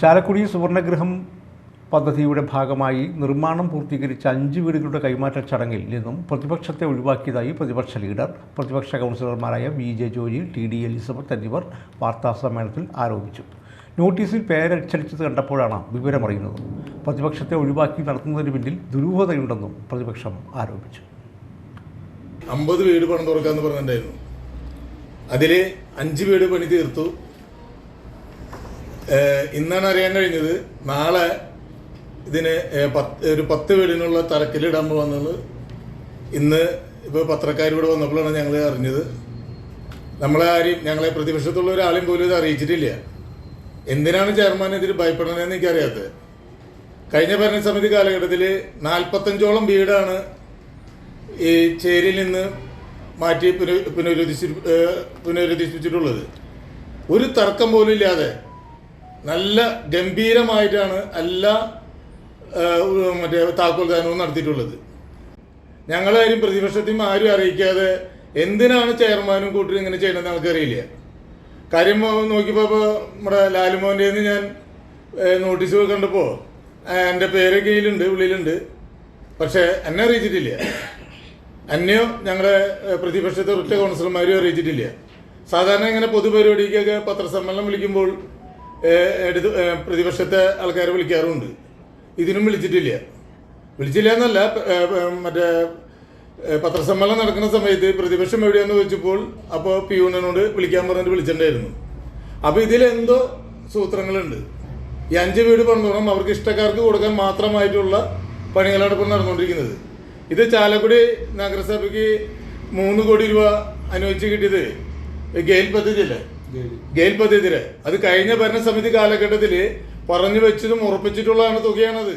ചാലക്കുടി സുവർണഗൃഹം പദ്ധതിയുടെ ഭാഗമായി നിർമ്മാണം പൂർത്തീകരിച്ച അഞ്ച് വീടുകളുടെ കൈമാറ്റ ചടങ്ങിൽ നിന്നും പ്രതിപക്ഷത്തെ ഒഴിവാക്കിയതായി പ്രതിപക്ഷ ലീഡർ പ്രതിപക്ഷ കൗൺസിലർമാരായ V J Joji T D Elizabeth എന്നിവർ വാർത്താസമ്മേളനത്തിൽ ആരോപിച്ചു. നോട്ടീസിൽ പേരച്ചടിച്ചത് കണ്ടപ്പോഴാണ് വിവരമറിയുന്നത്. പ്രതിപക്ഷത്തെ ഒഴിവാക്കി നടത്തുന്നതിന് പിന്നിൽ ദുരൂഹതയുണ്ടെന്നും പ്രതിപക്ഷം ആരോപിച്ചു. അമ്പത് വീട് പണം തുറക്കാന്ന് പറഞ്ഞിട്ടുണ്ടായിരുന്നു. അതിലെ അഞ്ച് വീട് പണി തീർത്തു. ഇന്നാണ് അറിയാൻ കഴിഞ്ഞത്. നാളെ ഇതിന് ഒരു പത്ത് വീടിനുള്ള തറക്കല്ലിടാൻ പോകുന്നത് ഇന്ന് ഇപ്പോൾ പത്രക്കാർ ഇവിടെ വന്നപ്പോഴാണ് ഞങ്ങൾ അറിഞ്ഞത്. നമ്മളെ ആരെയും ഞങ്ങളെ പ്രതിപക്ഷത്തുള്ള ഒരാളെയും പോലും ഇത് അറിയിച്ചിട്ടില്ല. എന്തിനാണ് ചെയർമാൻ ഇതിൽ ഭയപ്പെടണമെന്ന് എനിക്കറിയാത്തത് കഴിഞ്ഞ ഭരണസമിതി കാലഘട്ടത്തിൽ നാൽപ്പത്തഞ്ചോളം വീടാണ് ഈ ചേരിയിൽ നിന്ന് മാറ്റി പുന- പുനരുദ്ധരിച്ചി പുനരുദ്ധരിച്ചിട്ടുള്ളത് ഒരു തർക്കം പോലും ഇല്ലാതെ നല്ല ഗംഭീരമായിട്ടാണ് എല്ലാ മറ്റേ താക്കോൽ ദാനവും നടത്തിയിട്ടുള്ളത്. ഞങ്ങളാരും പ്രതിപക്ഷത്തെയും ആരും അറിയിക്കാതെ എന്തിനാണ് ചെയർമാനും കൂട്ടരും ഇങ്ങനെ ചെയ്യണമെന്ന് നമുക്കറിയില്ല കാര്യം നോക്കിയപ്പോൾ ഇപ്പോൾ നമ്മുടെ ലാലുമോന്റെ ഞാൻ നോട്ടീസുകൾ നോട്ടീസ് കണ്ടപ്പോൾ എന്റെ പേര് കീഴിലുണ്ട് ഉള്ളിലുണ്ട്. പക്ഷേ എന്നെ അറിയിച്ചിട്ടില്ല. എന്നെയോ ഞങ്ങളുടെ പ്രതിപക്ഷത്തെ ഒറ്റ കൗൺസിലർമാരെയോ അറിയിച്ചിട്ടില്ല. സാധാരണ ഇങ്ങനെ പൊതുപരിപാടിക്കൊക്കെ പത്രസമ്മേളനം വിളിക്കുമ്പോൾ എടുത്ത് പ്രതിപക്ഷത്തെ ആൾക്കാരെ വിളിക്കാറുണ്ട് ഇതിനും വിളിച്ചിട്ടില്ല. വിളിച്ചില്ല എന്നല്ല മറ്റേ പത്രസമ്മേളനം നടക്കുന്ന സമയത്ത് പ്രതിപക്ഷം എവിടെയാന്ന് ചോദിച്ചപ്പോൾ അപ്പോൾ പിയൂണനോട് വിളിക്കാൻ പറഞ്ഞിട്ട് വിളിച്ചിട്ടുണ്ടായിരുന്നു. അപ്പോൾ ഇതിലെന്തോ സൂത്രങ്ങളുണ്ട്. ഈ അഞ്ച് വീട് പണിതോണം അവർക്ക് ഇഷ്ടക്കാർക്ക് കൊടുക്കാൻ മാത്രമായിട്ടുള്ള പണികളാണ് ഇപ്പോൾ നടന്നുകൊണ്ടിരിക്കുന്നത്. ഇത് ചാലക്കുടി നഗരസഭയ്ക്ക് മൂന്ന് കോടി രൂപ അനുവദിച്ച് കിട്ടിയത് ഗെയിൽ പദ്ധതി അല്ലേ ഗെയിൽ പദ്ധതിയിലെ അത് കഴിഞ്ഞ ഭരണസമിതി കാലഘട്ടത്തിൽ പറഞ്ഞു വെച്ചതും ഉറപ്പിച്ചിട്ടുള്ളതാണ് തുകയാണത്.